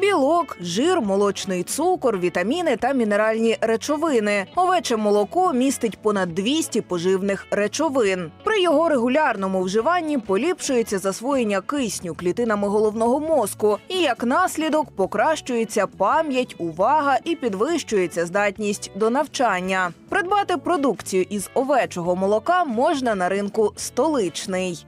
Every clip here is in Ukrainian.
Білок, жир, молочний цукор, вітаміни та мінеральні речовини. Овече молоко містить понад 200 поживних речовин. При його регулярному вживанні поліпшується засвоєння кисню клітинами головного мозку, і як наслідок покращується пам'ять, увага і підвищується здатність до навчання. Придбати продукцію із овечого молока можна на ринку столичний.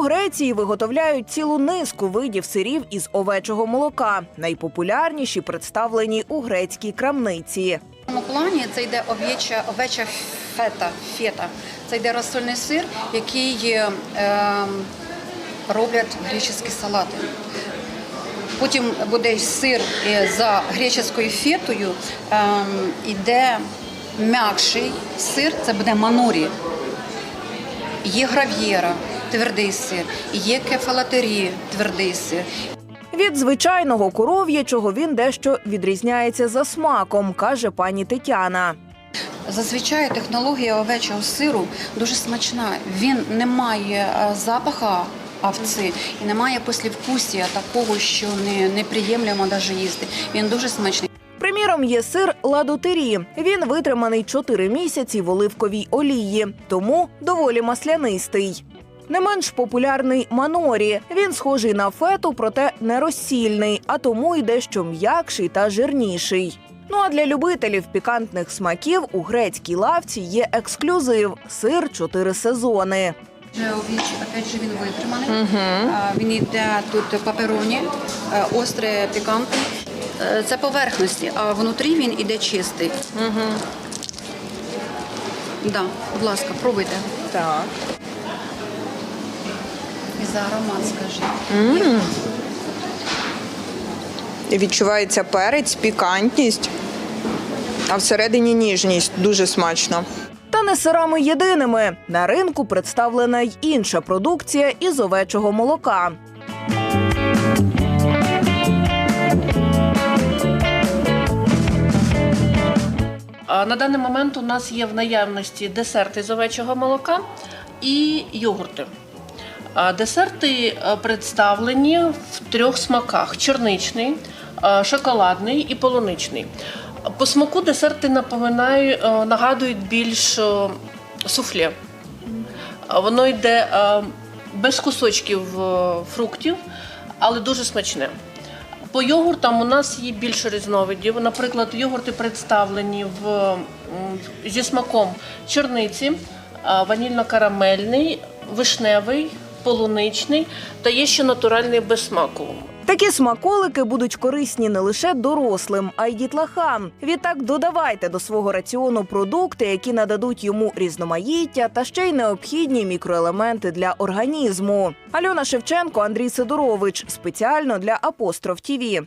У Греції виготовляють цілу низку видів сирів із овечого молока. Найпопулярніші представлені у грецькій крамниці. В цьому це йде овеча, овеча фета, фета. Це йде розсольний сир, який е, роблять греческі салати. Потім буде сир е, за греческою фетою, е, йде м'якший сир, це буде манурі. Є грав'єра, твердий сир, є кефалатері, твердий сир. Від звичайного коров'ячого він дещо відрізняється за смаком, каже пані Тетяна. Зазвичай технологія овечого сиру дуже смачна. Він не має е, запаха овці і не має послівкусія такого, що не, неприємлемо навіть їсти. Він дуже смачний. Приміром, є сир ладутері. Він витриманий 4 місяці в оливковій олії, тому доволі маслянистий. Не менш популярний манорі. Він схожий на фету, проте не розсільний, а тому й дещо м'якший та жирніший. Ну а для любителів пікантних смаків у грецькій лавці є ексклюзив сир чотири сезони. Овіч, опять же, він витриманий. А, Він йде тут папероні, е, остре, пікантний. Е, Це поверхності, а внутрі він іде чистий. Угу. Да, будь ласка, пробуйте. Так. За аромат скажи. Відчувається перець, пікантність, а всередині ніжність. Дуже смачно. Та не сирами єдиними. На ринку представлена й інша продукція із овечого молока. На даний момент у нас є в наявності десерти з овечого молока і йогурти. Десерти е, представлені в трьох смаках: чорничний, е, шоколадний і полуничний. По смаку десерти е, нагадують більш суфле. Воно йде без кусочків фруктів, але дуже смачне. По йогуртам у нас є більше різновидів. Наприклад, йогурти представлені в, зі смаком чорниці, ванільно-карамельний, вишневий, полуничний та є ще натуральний без смаку. Такі смаколики будуть корисні не лише дорослим, а й дітлахам. Відтак додавайте до свого раціону продукти, які нададуть йому різноманіття та ще й необхідні мікроелементи для організму. Альона Шевченко, Андрій Сидорович спеціально для Апостроф ТІВІ.